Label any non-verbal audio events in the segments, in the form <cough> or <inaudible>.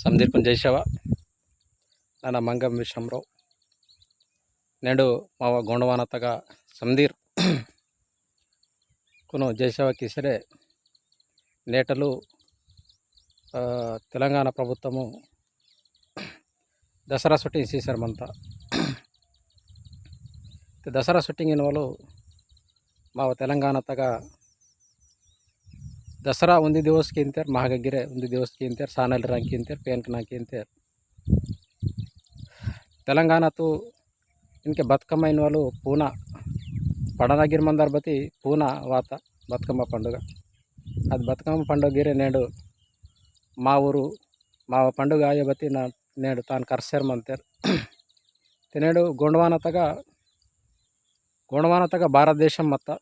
సందీపం చేసావా నాన్న మంగం విశ్వరావు నేడు మా గుణవానతగా సందీర్ కొను జైసేవ సరే నేటలు తెలంగాణ ప్రభుత్వము దసరా షూటింగ్ చేశారు మనంతా దసరా షూటింగ్ వాళ్ళు మా తెలంగాణ తగా ದಸರಾ ಒಂದು ದಿವಸಕ್ಕೆ ಇಂತಾರೆ ಮಹಾಗಗ್ಗಿರೆ ಒಂದು ದಿವಸಕ್ಕೆ ಇಂತಾರೆ ಸಾನಲ್ಲಿ ರಾಂಕಿ ಇಂತಾರೆ ಪೇನ್ಕನಾಕಿ ಇಂತಾರೆ తెలంగాణతో ఇంకా బతుకమ్మ వాళ్ళు పూనా పడనగిరి మందర్ బతి పూనా వాత బతుకమ్మ పండుగ అది బతుకమ్మ పండుగ నేడు మా ఊరు మా పండుగ ఆయబతి నా నేడు తాను కర్సర్ మంతేరు తినేడు గొండవానతగా గొండవానతగా భారతదేశం మొత్తం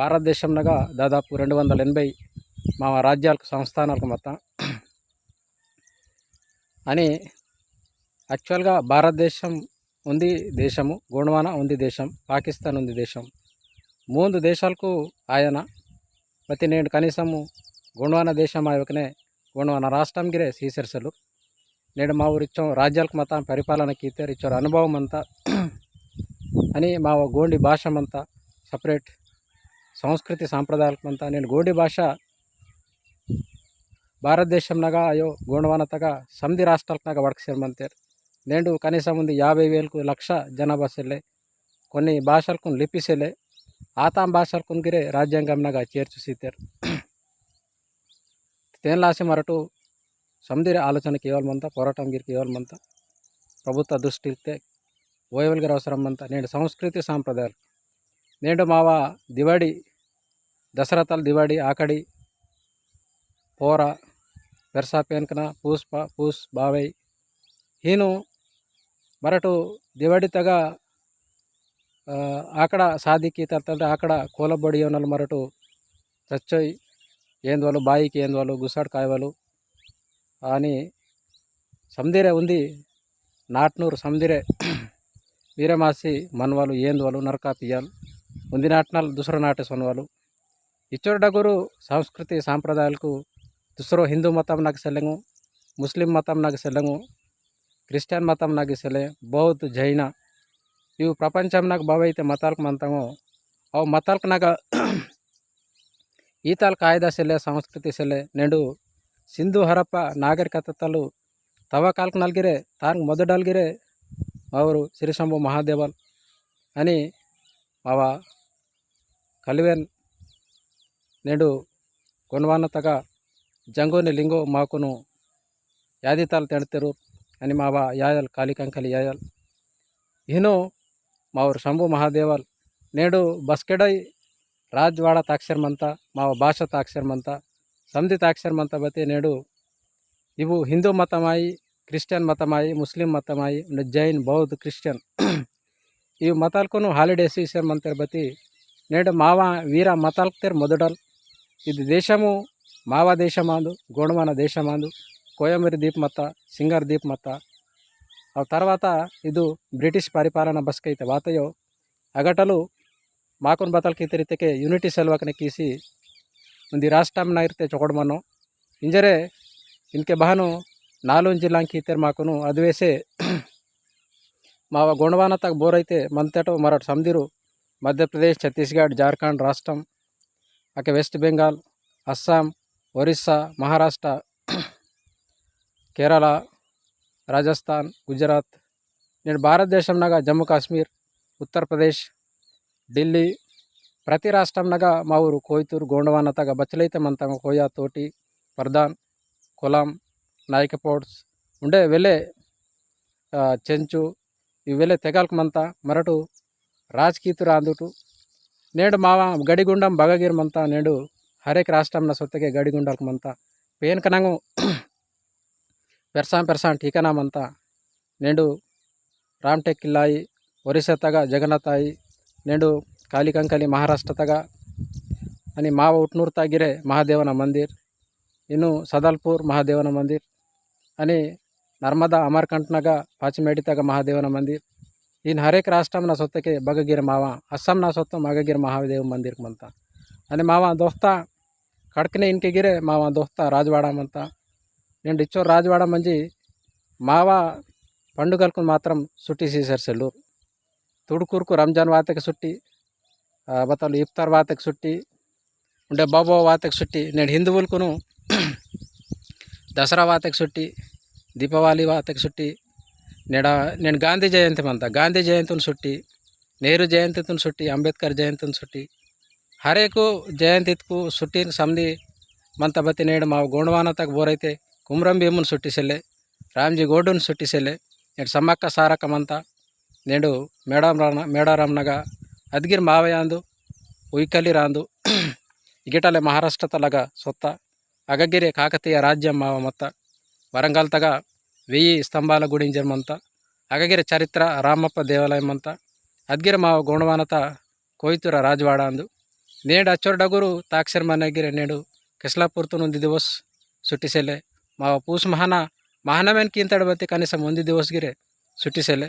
భారతదేశంనగా దాదాపు రెండు వందల ఎనభై మా రాజ్యాలకు సంస్థానాలకు మొత్తం. అని యాక్చువల్గా భారతదేశం ఉంది దేశము గోండ్వాన ఉంది దేశం పాకిస్తాన్ ఉంది దేశం. మూడు దేశాలకు ఆయన ప్రతి నేడు కనీసము గోండ్వాన దేశం ఆయకనే గోండ్వాన రాష్ట్రం గిరే సీసెర్సలు నేడు మా ఊరి ఇచ్చాం రాజ్యాలకు మొత్తం పరిపాలనకి ఇచ్చారు ఇచ్చారు అనుభవం అంతా అని మా గోండి భాషమంతా సపరేట్ సంస్కృతి సాంప్రదాయాలకంతా నేను గోండి భాష భారతదేశంనగా అయ్యో గోండవానతగా సమిది రాష్ట్రాలకునగా వడకసేరమంతారు నేడు కనీసం ఉంది యాభై వేలకు లక్ష జనాభా సెల్లే. కొన్ని భాషలకు లిపి సెల్లే. ఆతాం భాషలకు గిరే రాజ్యాంగంనగా చేర్చు సీతారు. తేన్లాసి మరటు సమిది ఆలోచన కేవలమంతా పోరాటం గిరి కేవలమంతా ప్రభుత్వ దృష్టి ఇస్తే ఓయవల్గిరి అవసరం అంతా నేడు సంస్కృతి సాంప్రదాయాలు. నేడు మావా దివాడి దశరథాలు దివాడి ఆకడి పోర పెర్సాపేన్కన పూష్ప పూస్ బావై. హీను మరటు ದಿವಾಡಿ అక్కడ ಆಕಡ తర్వాత అక్కడ ಆಕಡ ಕೋಲ మరటు ಮರಟು ಚಚ್ಚೊಯ್ ఏందోలు బాయికి ఏందోలు గుసాడు కాయవాలు అని సందిరే ఉంది. నాట్నూరు సందిరే వీరమాసి మన్వాలు ఏందోలు నరకాపియాలు. ఉంది నాటనాలు దుసర నాటే సొనవాలు. ఇచ్చోడగురు సంస్కృతి సాంప్రదాయాలకు దుసరో హిందూ మతం నాకు సెలంగు ముస్లిం మతం నాకు సెలంగు క్రిస్టియన్ మతం నాకు సెಲೆ బౌద్ధ జైన ఇవి ప్రపಂಚಮ್ನಾಗ ಬಾವೈತೆ ಮತಾಲ್ಕ ಮಂತಂಗು ಅವು ಮತಾಲ್ಕನಾಗ ಈತಾಲ್ ಕಾಯ್ದ ಸೆಲೆ ಸಂಸ್ಕೃತಿ ಸೆಲೆ ನೆಂಡು ಸಿಂಧು ಹರಪ್ಪ ನಾಗರಿಕತಲು ತವ ಕಾಲ್ಕ ನಲ್ಗಿರೆ ತಾರ್ಗ ಮೊದಡಲ್ಗಿರೆ ಅವರು ಶ್ರೀ ಶಂಭು ಮಹಾದೇವನ್ అని అవ కలివెన్ నేడు గుణవానతగా జంగోని లింగో మాకును యాదితాలు తెడతెరు అని మావ యాయల్ కాళికంకలి యాయల్. ఇను మావరు శంభు మహాదేవల్. నేడు బస్కెడై రాజ్వాడ తాక్షరమంతా మావ భాష తాక్షరమంతా సమితి తాక్షరమంతా బతి నేడు ఇవు హిందూ మతమాయి క్రిస్టియన్ మతమాయి ముస్లిం మతమాయి జైన్ బౌద్ధ్ క్రిస్టియన్ <clears throat> ఈ మతాలకును హాలిడేస్ ఇసే మంతర్ బతి నేడు మావ వీర మతాలకు తెరు మొదడల్ ఇది దేశము మావా దేశమాందు గోడమాన దేశమాందు కోయమరి దీపమత్త సింగర్ దీప్ మత్త ఆ తర్వాత ఇది బ్రిటిష్ పరిపాలన బస్కి అయితే వాతయో అగటలు మాకున్ బతలకి తెరితేకే యూనిటీ సెల్వకనే కీసి ఉంది రాష్ట్రం నైరితే చొకడమను ఇంజరే ఇంకే బహను నాలుగు జిల్లాకి ఇతర మాకును అదివేసే <clears throat> మా గుణవానత బోరైతే మనతేట మరొకటి సంధిరు మధ్యప్రదేశ్ ఛత్తీస్గఢ్ జార్ఖండ్ రాష్ట్రం అక్కడ వెస్ట్ బెంగాల్ అస్సాం ఒరిస్సా మహారాష్ట్ర కేరళ రాజస్థాన్ గుజరాత్. నేను భారతదేశంనగా జమ్మూ కాశ్మీర్ ఉత్తరప్రదేశ్ ఢిల్లీ ప్రతి రాష్ట్రంనగా మా ఊరు కోయితూరు గోండవానతగా బచ్చలైతే మంతంగా కోయా తోటి పర్దాన్ కొలాం నాయకపోడ్స్ ఉండే వెళ్ళే చెంచు ఇవి వెళ్ళే తెగాలకు మంత మరటు రాజకీతు అందుటు నేడు మా గడిగుండం బగగిరమంతా నేడు హరేక్ రాష్ట్రంన సొత్తగే గడిగుండలకమంతా పేనుకనంగు <clears throat> పెర్సాం పెర్సాం టీకనామంతా నేడు రామ్టెక్ కిల్లాయి ఒరిసెత్తగా జగన్నాథాయి నేడు కాళికంకలి మహారాష్ట్రతగా అని మావ ఉట్నూరు తాగిరే మహాదేవన మందిర్ ఇను సదల్పూర్ మహాదేవన మందిర్ అని నర్మదా ನರ್ಮದಾ ಅಮರ್ಕಂಟ್ನಾಗ తగ మహాదేవన మందిర్ ಇನ್ನು ಹರೇಕ ರಾಷ್ಟ್ರಮ್ನ ಸೊತ್ತಕ್ಕೆ ಬಗಗಿರ ಮಾವ ಅಸ್ಸಾಂನ ಸೊತ್ತು ಮಗಗಿರ ಮಹಾದೇವ ಮಂದಿರ್ಗೆ ಮಂತ అని మావ దోస్త కడకనే ఇన్కే గిరే మావ దోస్త రాజవాడ మంత నేను ఇచ్చో రాజవాడ మంచి మావా పండుగలకు మాత్రం సుట్టి సీసారు సెల్లూరు తుడుకూరుకు రంజాన్ వాతకి సుట్టి ఆ, బతలు ఇఫ్తార్ వాతకి సుట్టి ఉండే బాబా వాతకి సుట్టి నేను హిందువులకును <clears throat> దసరా వాతకి సుట్టి దీపావళి వాతకి సుట్టి నేను నేను గాంధీ జయంతి అంతా గాంధీ జయంతిని చుట్టి నెహ్రూ జయంతిని చుట్టి అంబేద్కర్ జయంతిని చుట్టి హరేకు జయంతికు మంత బతి నేడు మా ಮಾವು బోరైతే ತಗ ಬೋರೈತೆ చుట్టి ಭೀಮನ್ రామ్జీ గోడును చుట్టి ಸುಟ್ಟಿಸೆಲ್ಲೆ నేడు సమ్మక్క సారకమంతా నేడు మేడారామ్న మేడారామ్నగా అద్గిరి మావయాందు ఉయికలి రాందు <clears throat> ఇగిటలే మహారాష్ట్ర తలగా సొత్త అగగిరే కాకతీయ రాజ్యం మావ వరంగల్తగా వరంగల్ ವೇಯಿ ಸ್ತಂಭಾಲ ಗುಡಿಂಜರ್ ಮಂತ ಅಗಗಿರ ಚರಿತ್ರ ರಾಮಪ್ಪ ದೇವಾಲಯ ಮಂತ ಅದ್ಗಿರ ಮಾವ ಗೋಣವಾನತ ಕೊಯ್ತುರ ರಾಜವಾಡ ಅಂದು, ನೇಡು ಅಚ್ಚೋರ್ ಡಗುರು ತಾಕ್ಷರ್ ಮನೆಗಿರ ನೇಡು ಕಿಸ್ಲಾಪುರ್ತು ನೊಂದು ದಿವಸ ಸುಟ್ಟಿ ಸೆಲೆ ಮಾವ ಪೂಸ್ ಮಹಾನ ಮಹಾನವೇನ್ ಕೀಂತಡ ಬತ್ತಿ ಕನಿಸ ಒಂದು ದಿವಸಗಿರೆ ಸುಟ್ಟಿ ಸೆಲೆ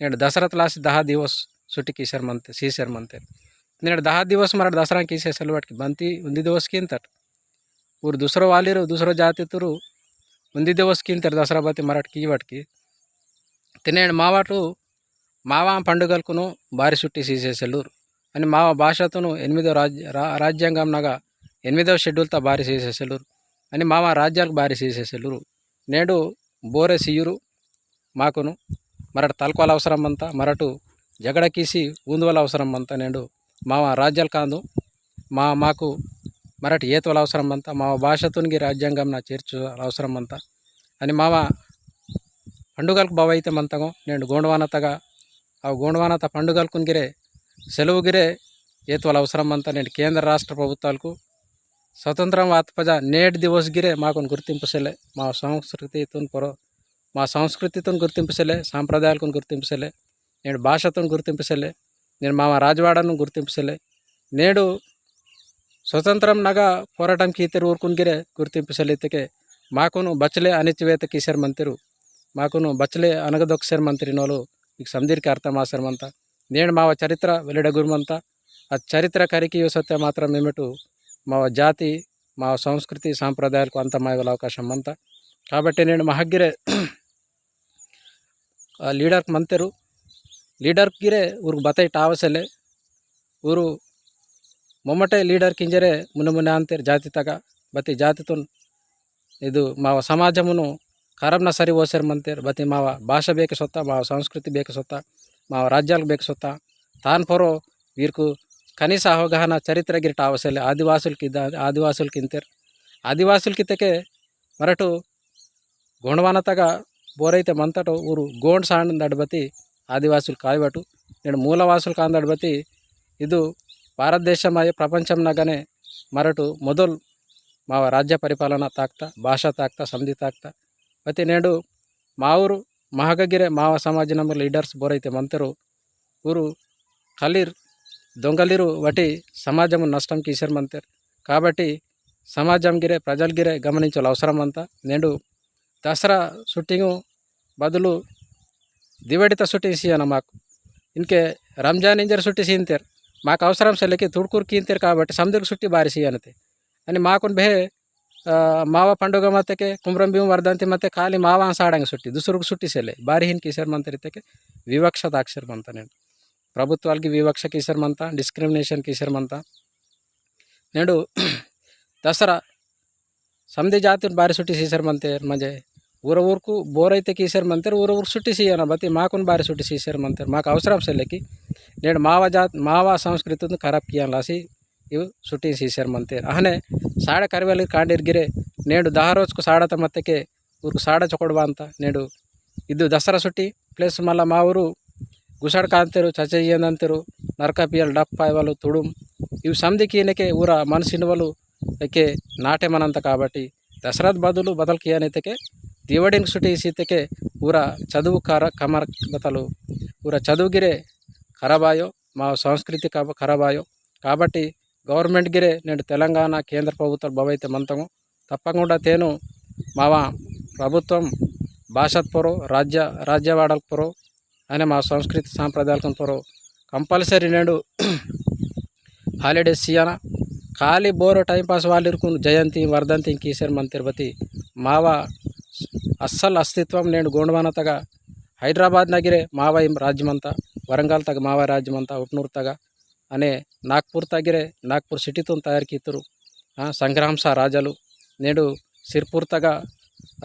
ನೆಡು ದಸರಾ ತಲಾಸಿ ದಹ ದಿವಸ ಸುಟ್ಟಿ ಕೀಸರ್ ಸಿ ಶರ್ಮಂತೆ ಮಂತೆ ದಹ ದಿವಸ ಮರ ದಸರಾ ಕೀಸೆ ಸಲುವಾಟಿ ಬಂತಿ ಒಂದು ದಿವಸ ಊರು ದುಸರೋ ವಾಲಿರು ದುಸರೋ ಜಾತಿ తురు ఉంది దివస్ కింతరు దసరా బతి మరటికి వాటికి తినేడు మావాటు మావా పండుగలకును భారీ చుట్టి సీసేసారు అని మావ భాషతోను ఎనిమిదో రాజ్య రాజ్యాంగంనగా ఎనిమిదవ షెడ్యూల్తో బారి చేసేసెలురు అని మామ రాజ్యాలకు బారి చేసేసెలురు నేడు బోరే సియురు మాకును మరటు తలకోల అవసరం అంతా మరటు జగడకీసి ఊందువల అవసరం అంతా నేడు మావ రాజ్యాలు కాదు మా మాకు మరటి ఏతువల అవసరం అంతా మా భాషతోనికి రాజ్యాంగం నా చేర్చు అవసరం అంతా అని మామ పండుగలకు బావైతే మంతగం నేను గోండవానతగా. ఆ గోండవానత పండుగలకు గిరే సెలవుగిరే ఏతువల అవసరం అంతా నేను కేంద్ర రాష్ట్ర ప్రభుత్వాలకు స్వతంత్రం ఆత్మజ నేటి దివసగిరే మాకు గుర్తింపు సెలే మా సంస్కృతితో పొర మా సంస్కృతితో గుర్తింపు సెలే సాంప్రదాయాలకు గుర్తింపు సెలే నేడు భాషతో గుర్తింపు సెలే నేను మా రాజవాడను గుర్తింపు సెలే నేడు స్వతంత్రం నగా పోరాటం కీతరు ఊరుకునిగిరే గుర్తింపు సెలెత్తికే మాకును బచ్చలే అణిచివేత కిసర్ మంత్రి మాకును బచ్చలే అనగదొక్కసారి మంత్రి నోలు మీకు సందీర్కి అర్థం ఆశ్రమంతా నేను మా చరిత్ర వెల్లడగురుమంతా ఆ చరిత్ర కరికి సత్య మాత్రం ఏమిటು మా జాతి మా సంస్కృతి సాంప్రదాయాలకు అంత మాయగల అవకాశం అంతా కాబట్టి నేను మహగ్గిరే ಲೀಡರ್ಗೆ ಮಂತೆರು ಲೀಡರ್ಗಿರೆ ಊರಿಗೆ ಬತ್ತೈ ಟಾವಸಲೆ ಊರು ಮೊಮ್ಮಟೆ ಲೀಡರ್ ಕಿಂಜರೆ ಮುನ್ನೆ ಮುನ್ನೆ ಅಂತೀರಿ ಜಾತಿ ತಗ ಬತ್ತಿ ಜಾತಿ ತುನ್ ಇದು ಮಾವ ಸಮಾಜವನ್ನು ಖರಾಬ್ನ ಸರಿ ಓಸರ್ ಮಂತೀರಿ ಬತ್ತಿ ಮಾವ ಭಾಷೆ ಬೇಕು ಸೊತ್ತ ಮಾವ ಸಂಸ್ಕೃತಿ ಬೇಕು ಸೊತ್ತ ಮಾವ ರಾಜ್ಯಾలకు ಬೇಕು ಸೊತ್ತ తాను పొరో వీరికి కనీస అవగాహన చరిత్ర గిరిట అవసరం ఆదివాసులకి ఆదివాసులకి ఇంతేరు. ఆదివాసులకి తెకే మరటు గుణవనతగా బోరైతే మంతటో ఊరు గోండ్ సాండ్ దడబతి ఆదివాసులు కాయబటు. నేను మూలవాసులు కాందడబతి ఇది భారతదేశమై ప్రపంచంనగానే మరటు మొదలు మా రాజ్య పరిపాలన తాక్త భాష తాక్త సంధి తాక్త. ప్రతి నేడు మా ఊరు మహగగిరే మావ సమాజనము లీడర్స్ బోరైతే మంతరు ఊరు కలీర్ దొంగలిరు వటి సమాజము నష్టం కీసర్ మంతర్. కాబట్టి సమాజం గిరే ప్రజలు గిరే గమనించాల అవసరం అంతా నేడు దసరా షూటింగ్ బదులు దివడిత షూటింగ్ సీయన మాకు. ఇంకే రంజాన్ ఇంజర్ షూటింగ్ సీంతారు మాకు అవసరం సెల్లకి తుడుకూరు కీంతేరు కాబట్టి సముద్రకు సుట్టి బారి సీయనతే అని మాకు బే ಮಾವ ಪಂಡುಗ ಮತ್ತಕ್ಕೆ ಕುಮ್ರಂ ಭೀಮ್ ವರ್ಧಂತಿ ಮತ್ತೆ ಖಾಲಿ ಮಾವ ಸಾಡಂಗೆ ಸುಟ್ಟಿ ದುಸರುಗ್ ಸುಟ್ಟಿ ಸೆಲೆ ಬಾರಿ ಹಿಂಗೆ ಕಿಸರ್ ಮಂತರಿತಕ್ಕೆ ವಿವಕ್ಷದ ಅಕ್ಷರ ಮಂತ నేను ప్రభుత్వాలకి వివక్ష కీసర్ మంత డిస్క్రిమినేషన్ కీసర్ మంత నేడు దసరా సమిది జాతి బారి సుట్టి సీసర్ మంతే మజే ಊರ ಬೋರ್ ಐತೆ ಕಿ ಸೇರ್ ಮಂತಾರೆ ಊರವ್ರಿಗೆ ಸುಟ್ಟಿ ಸಿ ಏನೋ ಬತ್ತಿ ಮಾಕೊಂಡು ಬಾರಿ ಸುಟ್ಟಿ ಸಿ ಸೇರ್ ಮಂತಾರೆ. ಮಾಕ ಅವಸರ ಸಲ್ಲಕ್ಕಿ ನೆಡ್ ಮಾವ ಜಾತ್, ಮಾವ ಸಂಸ್ಕೃತಿ ಖರಾಬ್ ಕಿ ಅನ್ಲಾಸಿ ಇವು ಸುಟ್ಟಿ ಸಿ ಸೇರ್ ಮಂತೇರಿ. ಆನೆ ಸಾಡ ಕರಿವಲ್ಲಿ ಕಾಂಡಿರ್ಗಿರೆ ನೆಡು ದಾರ ರೋಜ್ಕು ಸಾಡ ತ ಮತ್ತಕ್ಕೆ ಊರ್ಗು ಸಾಡ ಚಕೊಡ್ಬ ಅಂತ ನೆಡು. ಇದು ದಸರಾ ಸುಟ್ಟಿ, ಪ್ಲಸ್ ಮಲ್ಲ ಮಾವರು, ಗುಸಾಡ್ ಕಾಂತೇರು, ಚಚ ಅಂತೇರು ನರಕ ಪಿಯಲ್ ಡಪ್ಪ ಪಾಯ್ವಾಲು ತುಡುಮ್. ಇವು ಸಂದಿಕ್ಕಿ ಏನಕ್ಕೆ ಊರ ಮನಸ್ಸಿನವಲು ಅಕ್ಕೆ ನಾಟೆ ಮನಂತ ಕಾಬಟ್ಟಿ. ದಸರಾದ ಬದಲು ಬದಲ್ಕಿ ಏನೈತೆ బదులు బదల్కి ಏನೈತಕ್ಕೆ ದಿವಡಿನ ಸುಟಿ ಸೀತೆಗೆ ಊರ ಚದುವು ಕರ ಕಮರ್ ಬತಲು ಊರ చదువుగిరే ఖరాబాయో మా సంస్కృతి కబ ఖరాబాయో కాబట్టి గవర్నమెంట్ గిరే నేడు తెలంగాణ కేంద్ర ప్రభుత్వాలు భవైతే మంతము తప్పకుండా తేను మావ ప్రభుత్వం భాషత్ పొరో రాజ్య రాజ్యవాడలకు పొరో అనే మా సంస్కృతి సాంప్రదాయాలకు పొరో కంపల్సరీ నేడు <clears throat> హాలిడేస్ ఇయ్యన ఖాళీ బోర్ టైం పాస్ వాళ్ళు ఇరుకుని జయంతి వర్ధంతి కీసర్ మన తిరుపతి మావ అస్సలు అస్తిత్వం నేను గోండవానతగా హైదరాబాద్ నగిరే మావై రాజ్యమంతా వరంగల్ తగ మావై రాజ్యమంతా ఉట్నూరు తగ అనే నాగ్పూర్ తగిరే నాగ్పూర్ సిటీతో తయారు సంగ్రాంస రాజాలు. నేడు సిర్పూర్ తగ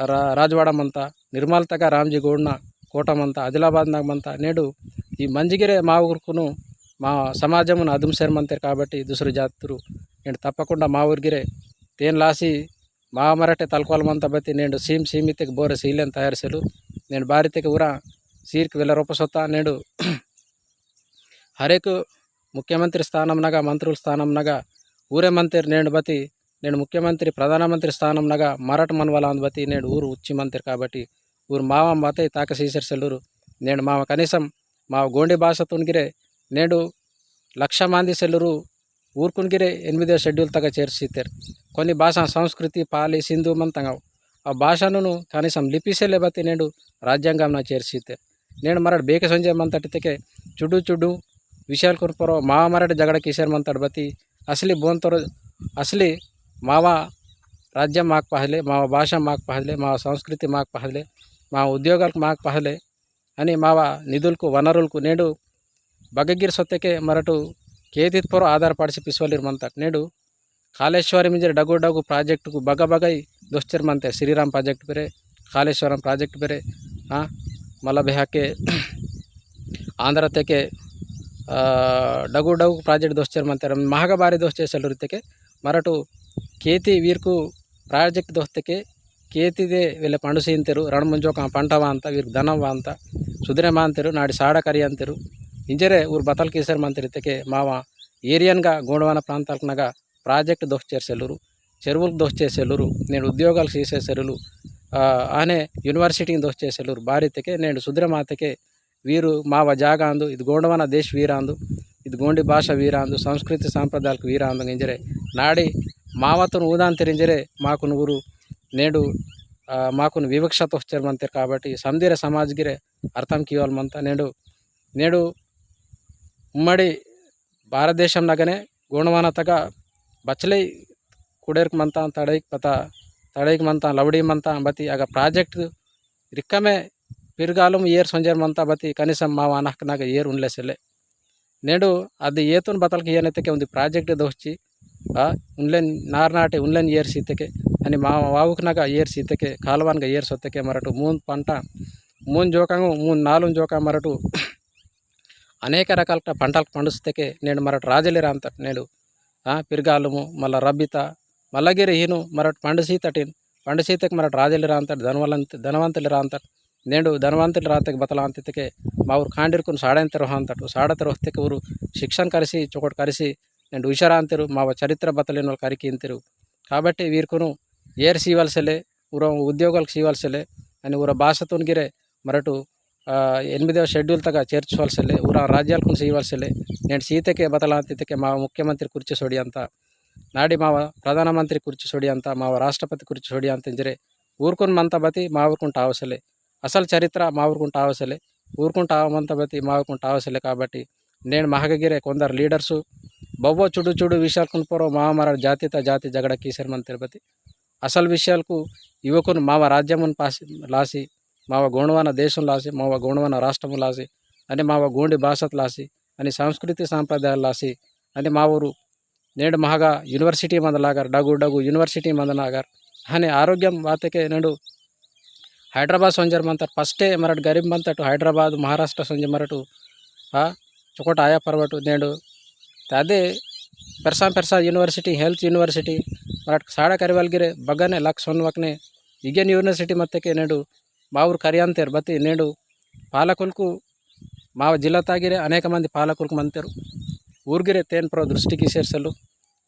రా రాజవాడమంతా నిర్మల్ తగ రామ్జీ గోడ్న కోటమంతా ఆదిలాబాద్ నగమంతా. నేడు ఈ మంజిగిరే మా ఊరుకును మా సమాజమును అదుము కాబట్టి దుసరు జాతురు. నేను తప్పకుండా మా ఊరిగిరే తేన్ లాసి మా మరటే తలకోలమంత బతి నేను సీమ్ సీమితికి ಬೋರೆ ಸೀಲೆನ್ ತಯಾರಿಸಲು నేను ಭಾರತಕ್ಕೆ ಊರ సీర్కి వేల రూపాయలు నేడు <clears throat> హరేకు ముఖ్యమంత్రి స్థానంనగా మంత్రుల స్థానంనగా ఊరే మంత్రి నేను బతి నేను ముఖ్యమంత్రి ప్రధానమంత్రి స్థానంనగా మరాఠ మనవల బతి నేడు ఊరు ఉచ్చి మంత్రి కాబట్టి ఊరు మావ బతే తాక సీసర్ సెల్లూరు నేను మావ కనీసం మా గోండి భాష తునిగిరే నేడు లక్ష మంది సెల్లూరు ಊರ್ಕುಣ್ಗಿರೆ ಎನ್ಮಿದೇ షెడ్యూల్ ತಗ ಸೇರಿಸಿದ್ದಾರೆ కొన్ని భాష సంస్కృతి పాలి సింధు మంతంగవు. ఆ భాషను కనీసం లిపిసే లిపిసలేబతి నేడు రాజ్యాంగంన చేర్చితే నేను మరడు బేక సంజయ్ మంతటితే చుడు చుడు విశాల్ కుర్పరో మావ మరడు జగడ కిషోర్ మంతటి బతి అసలి బోంతరు అసలి మావ రాజ్యం మాకు పహలే మావ భాష మాకు పహలే మావ సంస్కృతి మాకు పహలే మా ఉద్యోగాలకు మాకు పహలే అని మావ నిధులకు వనరులకు నేడు భగగిరి సొత్తకే మరటు ಕೇತಿತ್ ಪೋರ್ ಆಧಾರ್ ಪಾಡಿಸಿ ಪಿಸುವಲ್ಲಿ ನೆಡು ಕಾಲೇಶ್ವರಿ ಮಿಂಜೆ ಡಗು ಡಗು ಪ್ರಾಜೆಕ್ಟ್ ಬಗ ಬಗ ದೋಸ್ತಿರ್ ಮಂತೆ. ಶ್ರೀರಾಮ್ ಪ್ರಾಜೆಕ್ಟ್ ಬೇರೆ, ಕಾಲೇಶ್ವರಂ ಪ್ರಾಜೆಕ್ಟ್ ಬೇರೆ ಹಾಂ ಮಲಬೆ ಹಾಕೆ <clears throat> ಆಂಧ್ರ ತೆಕೆ ಡಗು ಡಗು ಪ್ರಾಜೆಕ್ಟ್ ದೋಸ್ತಿರ್ ಮಂತಾರೆ ಮಹಾಗಬಾರಿ ದೋಸ್ತೆ ಮರಟು ಕೇತಿ ವೀರ್ಕು ಪ್ರಾಜೆಕ್ಟ್ ದೋಸ್ತೆಕೆ ಕೇತಿದೆ ಇಲ್ಲ ಪಂಡುಸಿ ಅಂತಿರು, ರಣಮುಂಜೋಕ ಪಂಟವಾ ಅಂತ ವೀರ್ ಧನವ ಅಂತ ಸುಧರೆಮಾ ಅಂತಿರು, ನಾಡಿ ಸಾಡಕರಿ ಅಂತಿರು ಇಂಜರೆ ಊರು ಬತಲ್ ಕೇಸರ್ ಮಂತಿರ್ತಕ್ಕೆ ಮಾವ ఏరియాన్గా గోండవాన ప్రాంతాలకునగా ప్రాజెక్ట్ దోష సెల్లురు చెరువులకు దోష చేసేళ్ళురు నేను ఉద్యోగాలు చేసే సెల్లులు ఆనే యూనివర్సిటీని దోష చేసేళ్ళురు భారతకే నేను సుద్రమాతకే వీరు మావ జాగాందు ఇది గోండవన దేశ్ వీరాందు ఇది గోండి భాష వీరాందు సంస్కృతి సాంప్రదాయాలకు వీరాందు ఇంజరే నాడి మావతను ఊదాంతరింజరే మాకు నువ్వు నేడు మాకును వివక్షత వచ్చారు కాబట్టి సంధిర సమాజ్గిరే అర్థం కీవాలమంతా నేడు నేడు ఉమ్మడి భారతదేశంలాగానే గోణవానతగా బచ్చలై కుడేర్కు మంతా తడైక్ పత తడైక్ మంతా లవడి మంతా బతి అగ ప్రాజెక్ట్ రిక్కమే పిరుగాలం ఏర్ సొంజర్ మంతా బతి కనీసం మా వానహకు నాకు ఏర్ ఉండలేసలే నేడు అది ఏతోని బతలకి ఏనైతే ఉంది ప్రాజెక్ట్ దోచి ఉన్లేన్ నారనాటి ఉన్లేన్ ఏర్ సీతకే అని మా వావుకు నాకు ఏర్ సీతకే కాలువానికి ఏర్ సొత్తకే మరటు మూన్ పంట మూన్ జోకంగా మూన్ నాలుగు జోకం మరటు అనేక రకాల పంటలకు పండిస్తేకే నేను మరొకటి రాజలేరా అంత నేడు పిరగాలము మళ్ళీ రబ్బిత మల్లగిరి ఈను మరొకటి పండుసీతటిన్ పండుసీతకి మరటి రాజలేరా అంతటి ధనవంత ధనవంతులు రా అంతటి నేడు ధనవంతులు రాతకి బతలాంతికే మా ఊరు కాండిరుకుని సాడైన తరహ అంతటు సాడ తరహతకి ఊరు శిక్షణ కలిసి చొకటి కలిసి నేను హుషారాంతిరు మా చరిత్ర బతలేని వాళ్ళు కరికింతిరు కాబట్టి వీరికును ఏర్ సీవల్సలే ఊర ఉద్యోగాలకు సీవల్సలే అని ఊర భాషతోనిగిరే మరటు ఎనిమిదవ షెడ్యూల్ తగ్గ చేర్చువలసలే ఊర రాజ్యాలకు చేయవలసలే నేను సీతకే బతలాంతికే మా ముఖ్యమంత్రి కుర్చి సోడి అంత. నాడి మా ప్రధానమంత్రి కుర్చి సోడి అంత మా రాష్ట్రపతి కుర్చి సోడి అంత ఇంజరే. ఊరుకుని మంతబతి మా ఊరుకుంటా అవసలే. అసలు చరిత్ర మా ఊరుకుంటా అవసలే. ఊరుకుంటా మంత బతి మా ఊరుకుంటా అవసలే కాబట్టి నేను మహగగిరే కొందరు లీడర్సు. బొబ్బో చుడు చుడు విషయాలకు పూర్వం మామర జాతిత జాతి జగడ కీసరి తిరుపతి అసలు విషయాలకు యువకును మామ రాజ్యమును పాసి లాసి మావ గోండవాన దేశం లాసి మావ గోండవాన రాష్ట్రం లాసి అని మావ గోండి భాషత్ లాసి అని సంస్కృతి సాంప్రదాయాలు లాసి అని మా ఊరు నేడు మహాగా యూనివర్సిటీ మందలాగారు డగు డగు యూనివర్సిటీ మందలాగారు అని ఆరోగ్యం వాతకే నేడు హైదరాబాద్ సొంజర్ మంతర్ ఫస్టే మరటు గరీబ్ మంతటు హైదరాబాద్ మహారాష్ట్ర సొంజ మరటు చొకట ఆయా పర్వటు నేడు అదే పెర్సా పెర్సా university health university Maratha ಸಾಡ ಕರಿವಲ್ಗಿರೆ ಬಗ್ಗನೆ luck ಸೊನ್ವಕ್ನೆ ಈಗೇನು ಯೂನಿವರ್ಸಿಟಿ ಮತ್ತಕ್ಕೆ నేడు మా ఊరు కరియాంత బతి నేడు పాలకులకు మా జిల్లా తాగిరే అనేక మంది పాలకులకు మంతరు. ఊరిగిరే తేన్ దృష్టికి సేర్సలు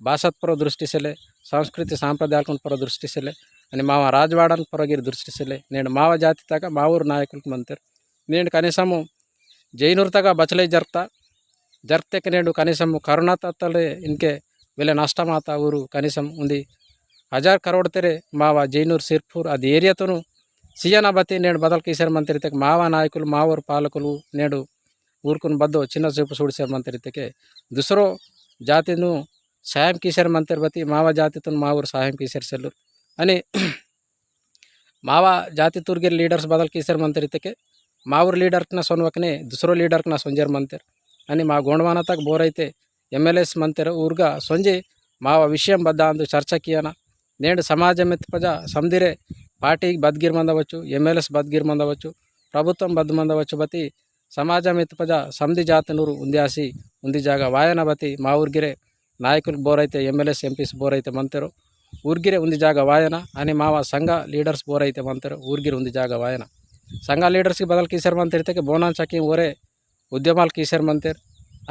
భాషత్ ప్రో దృష్టి సెలే సంస్కృతి సాంప్రదాయాలకు ప్రో దృష్టి సెలే అని మావ రాజవాడన్ పొరగిరి దృష్టి సెలే నేను మావ జాతి తాక మా ఊరు నాయకులకు మంతరు. నేను కనీసము జైనుర్తగా బచలై జరుపుతా జరితేక నేడు కనీసం కరుణాతత్తలే ఇంకే వీళ్ళ నష్టమాత ఊరు కనీసం ఉంది. హజార్ కరోడ్ తెరే మావ జైనూర్ సిర్పూర్ అది ఏరియాతోనూ సియానాబతి నేడు బదల్ బదల్కి శర్మంతరితకి మావా నాయకులు మావూరు పాలకులు నేడు ఊరుకుని బద్దు చిన్న చూపు సూడి శర్మంతరితకే దుసరో జాతిను సాయం కిశోర్ మంతర్బతి మావా జాతితో ఊరు సాయం కిశోర్ సెల్లూరు అని <clears throat> మావా జాతి తుర్గిర్ లీడర్స్ బదల్ కిశోర్ మంతరితకే మావూరు లీడర్కిన సొన్వకనే దుసరో లీడర్కిన సొంజర్ మంతర్ అని మా గోండవానతకు బోరైతే ఎమ్మెల్యేస్ మంతర్ ఊరుగా సొంజి మావ విషయం బద్ద అందు చర్చ కియన. నేడు సమాజమెత్తిపజ సంధిరే పార్టీ బద్గిర్మంద మందవచ్చు ఎమ్మెల్యేస్ బద్గిర్మంద వచ్చు ప్రభుత్వం బద్మంద వచ్చు బతి సమాజం ఎత్తుపజ సంధి జాతి నూరు ఉంది జాగా. వాయన బతి మా ఊరిగిరే నాయకులు బోరైతే ఎమ్మెల్యేస్ ఎంపీస్ బోరైతే మంతరు. ఊరిగిరే ఉంది జాగా వాయన అని మా సంఘ లీడర్స్ బోరైతే మంతరు. ఊరిగిరి ఉంది జాగా వాయన. సంఘ లీడర్స్కి బదలు కీసర్ మంతిరితే బోనాన్ చకీ ఊరే ఉద్యమాలు కీసర్ మంతర్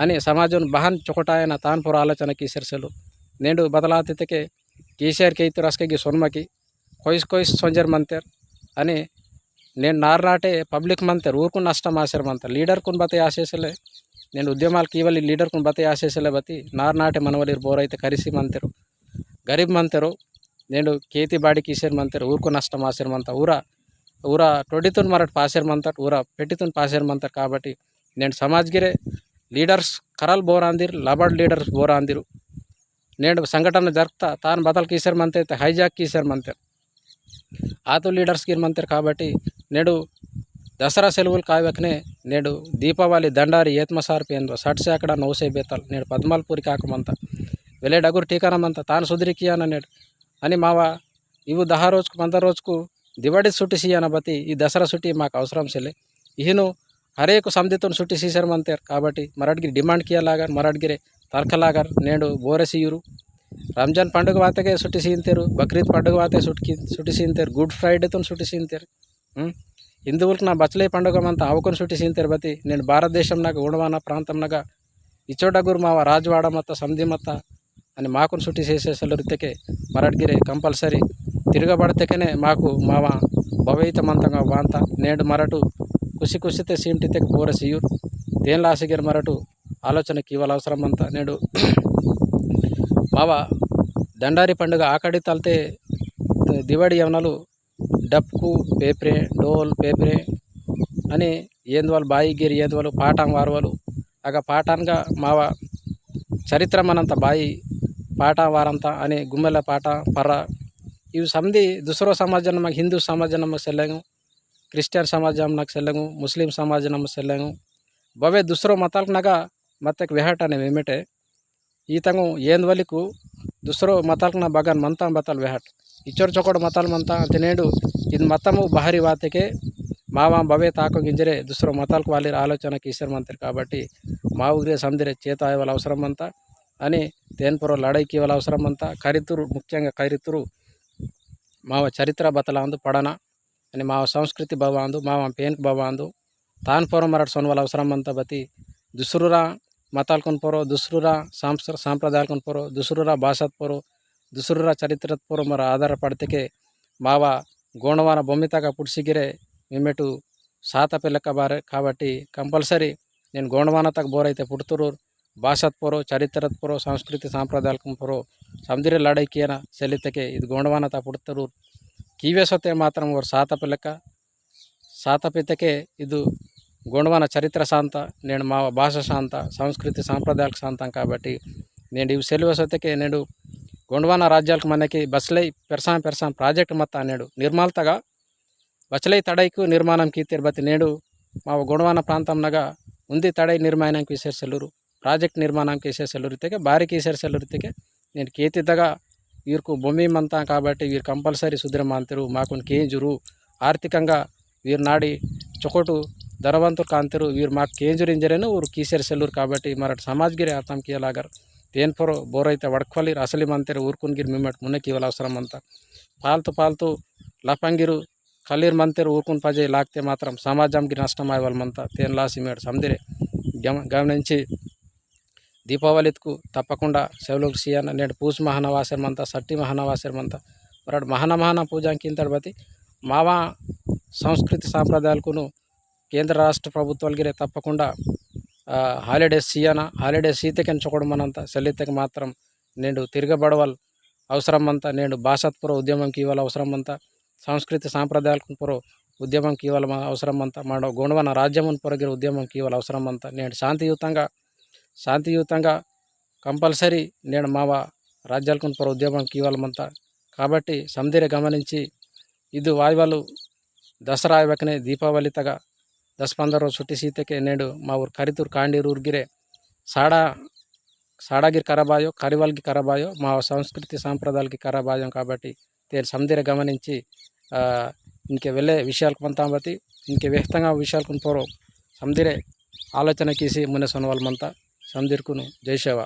అని సమాజం బహన్ చొకటాయన తాన్పూర్ ఆలోచన కీసర్సలు నేడు బదలాతితే కేసీఆర్కి అయితే రస్కకి సొన్మకి కొయిస్ కొయిస్ సోంజర్ మంతర్ అని నేను నార్నాటే పబ్లిక్ మంతర్ ఊరుకు నష్టం ఆశారు మంతర్. లీడర్ కొన్ని బతే ఆశేసలే నేను ఉద్యమాలకు ఇవ్వాలి లీడర్ కొన్ని బతే ఆశేసలే బతి నార్నాటే మనవలిరు అయితే కరిసి మంతరు. గరీబ్ మంతరు నేను కేతి బాడికి ఇసేరు మంతరు ఊరుకు నష్టం ఆశారు మంత. ఊరా ఊరా టొడితున్ మరటి పాసేరు మంతట్ ఊరా పెట్టితున్ పాసేరు మంతర్ కాబట్టి నేను సమాజ్గిరే లీడర్స్ కరల్ బోరాందిరు లబడ్ లీడర్స్ బోరాందిరు. నేను సంఘటన జరుగుతా తాను బతలు కీసారు మంతే హైజాక్కి కీసారు మంతే ఆతు లీడర్స్ ఇమ్మంతారు కాబట్టి నేడు దసరా సెలవులు కావకనే నేడు దీపావళి దండారి ఏత్మసార్పేందో సట్ శాకడ నౌసే బేతల్ నేడు పద్మాల్పూరి కాకమంత. వెళ్ళే డగురు టీకానమంత తాను సుదిరికియాన నేడు అని మావా ఇవు దహా రోజుకు మంద రోజుకు దివడి సుటిసి బతి ఈ దసరా సుట్టి మాకు అవసరం సెలే ఇహను హరేకు సంధితో సుట్టి సీసరమంతారు కాబట్టి మరడిగిరి డిమాండ్ కియలాగారు మరడిగిరే తర్కలాగారు నేడు బోరెసియురు రంజాన్ పండుగ వాతకే సుట్టి సీంతారు బక్రీద్ పండుగ వాతే సుట్టి సుట్టి సీంతారు గుడ్ ఫ్రైడేతో సుట్టి సీంతారు. హిందువులకు నా బచ్చలే పండుగ అంతా ఆవుకొని సుట్టి సీంతారు బతి. నేను భారతదేశం నాకు గుణవాన ప్రాంతంనగా ఇచ్చోటగురు మావ రాజవాడ మత సంధి మత అని మాకు మాకును సుట్టి చేసేసలురితేకే మరడ్గిరే కంపల్సరీ. తిరగబడితేనే మాకు మావ భవయితమంతంగా వాంత. నేడు మరటు కుసి కుసితే సీమ్టితే బోరసియూర్ దేన్లాసిగిరి మరటు ఆలోచనకి ఇవ్వాలవసరం అంతా నేడు మావ దండారి పండుగ ఆకడి తల్తే దివాడి యవనలు డప్పు పేపరే డోల్ పేపరే అని ఏందువాలు బాయిగిరి ఏందువాలు పాఠం వారవలు ఆగ పాఠాన్గా మావ చరిత్ర మనంత బాయి పాట వారంత అని గుమ్మెల పాట పర్ర. ఇవి సంధి దుసరో సమాజం మాకు హిందూ సమాజం నమ్మకు సెల్లాము క్రిస్టియన్ సమాజం నాకు సెల్లాము ముస్లిం సమాజం నమ్మకు సెల్లాము. బవే దుసరో మతాలకు నగ మత్తకు వెహట అనేవి ఏమిటే ఈతంగు ఏంది వలికు దుసరో మతాలకు నా బగాన్ మంతా బతాలు వెహట్ ఇచ్చోరు చొకోడు మతాలు మంతా తినేడు ఇది మతము బహరి వాతకే మావా బవే తాకు గింజరే దుసరో మతాలకు వాళ్ళ ఆలోచనకి ఈశ్వర్ మంత్రి కాబట్టి మా ఊరే సందిరే చేత వాళ్ళ అవసరం అంతా అని తేన్పుర లడైకి వాళ్ళ అవసరం అంతా కరితురు ముఖ్యంగా కరితురు ಮಾವ ಚರಿತ್ರ ಬತಲಾಂದು ಪಡನ అని మావ సంస్కృతి భవాందు మావ పేన్కి భవాందు తాన్ పొర మరట్ సొన్వల అవసరం అంత బతి దుసురురా మతాలు కొని పొరో దుసురురా సాంస్కృ సాంప్రదాయాలు కొని పొరో దుసురురా భాషత్ పొరో దుసురురా చరిత్ర పొర మర ఆధారపడితే మావ గోణవాన బొమ్మితగా పుడిసిగిరే మేమెటు సాత పిల్లక బారే కాబట్టి కంపల్సరీ నేను గోండవానతకు బోరైతే పుడుతురు ಭಾಷಾತ್ ಪರೋ ಚರಿತ್ರದ ಪರೋ ಸಂಸ್ಕೃತಿ ಸಾಂಪ್ರದಾಯಿಕ ಪರೋ ಸಮುದ್ರ ಲಡೈಕಿಯನ ಸೆಲಿತಕ್ಕೆ ಇದು ಗೋಂಡವಾನ ಪುಡ್ತರು ಕಿವೆ ಸೊತೆ ಮಾತ್ರ ಅವ್ರ ಸಾತಪ ಲೆಕ್ಕ సాతపితకే ఇది గోండవాన చరిత్ర శాంత నేను మా భాష శాంత సంస్కృతి సాంప్రదాయాలకు శాంతం కాబట్టి నేను ఇవి సెలవుసతికి నేను గొండవాన రాజ్యాలకు మనకి బస్లై పెరసాం పెరసాం ప్రాజెక్ట్ మొత్తం అన్నాడు. నిర్మాలతగా బచలై తడైకు నిర్మాణంకి బతి నేడు మా గొండవాన ప్రాంతంనగా ఉంది తడై నిర్మాణానికి వేసే సెల్లూరు ప్రాజెక్ట్ నిర్మాణంకి వేసే సెల్లూరితేకే భారీకి వేసే సెల్లూరితేకే నేను కేతిద్దగా వీరికి భూమి మంతా కాబట్టి వీరు కంపల్సరీ సుద్రమాంతరు మాకు కేంజురు ఆర్థికంగా వీరు నాడి చొకటు ధనవంతులు కాంతరు వీరు మాకు కేంద్ర ఇంజరేను ఊరు కీసెర్ సెల్లూరు కాబట్టి మరి సమాజ్గిరి అర్థం కీయలాగర్ తేన్పొర బోరైతే వడక్వలి అసలి మంతరు ఊరుకునిగిరి మిమ్మట్ మున్నకి ఇవ్వాలి అవసరం అంతా. పాల్తు పాల్తు లపంగిరు కలీర్ మంతరు ఊరుకుని పజే లాగితే మాత్రం సమాజంకి నష్టం అవ్వాలమంతా తేన్ లాసి మేడు సందిరే. గమనించి దీపావళికు తప్పకుండా సెవలోకి సియాన నేడు పూజ మహానవాసరమంతా సట్టి మహానవాసరమంతా. మరి మహానమహాన మహాన ఇంతటి బతి మావా సంస్కృతి సాంప్రదాయాలకును కేంద్ర రాష్ట్ర ప్రభుత్వాలకి తప్పకుండా హాలిడేస్ ఇయ్యాన? హాలిడేస్ ఈతకించకూడదు మనంత. సెల్లితకి మాత్రం నేను తిరగబడవల్ అవసరమంతా. నేను భాషాత్పూర్వ ఉద్యమంకి ఇవ్వాలి అవసరమంతా. సాంస్కృతిక సాంప్రదాయాలకు పూర్వ ఉద్యమంకి ఇవ్వాలి అంతా మన గుణవన రాజ్యమును పొరగిన ఉద్యమంకి ఇవ్వాలి అవసరమంతా. నేను శాంతియుతంగా శాంతియుతంగా కంపల్సరీ నేను మా రాజ్యాలకు పొర ఉద్యమంకి ఇవ్వాలమంతా. కాబట్టి సంధిర గమనించి ఇది వాయువాలు దసరా వెకనే దీపావళితగా ತಗ ದಸ್ ಪಂದರ ಸುಟ್ಟಿ ಸೀತೆಗೆ నేడు మా ఊరు కరితూరు కాండీరు ఊరిగిరే సాడా సాడాగిరి కరాబాయో కరివాల్కి కరాబాయో మా సంస్కృతి సాంప్రదాయాలకి కరాబాయం కాబట్టి తేరు సమిదిర గమనించి ఆ, ఇంకే వెళ్ళే విషయాలకు పంతాంబతి ఇంకే వ్యక్తంగా విషయాలకు పోరో సమిదిరే ఆలోచన కీసి మునే సొనవాళ్ళమంతా సమిదిర్కును జై సేవ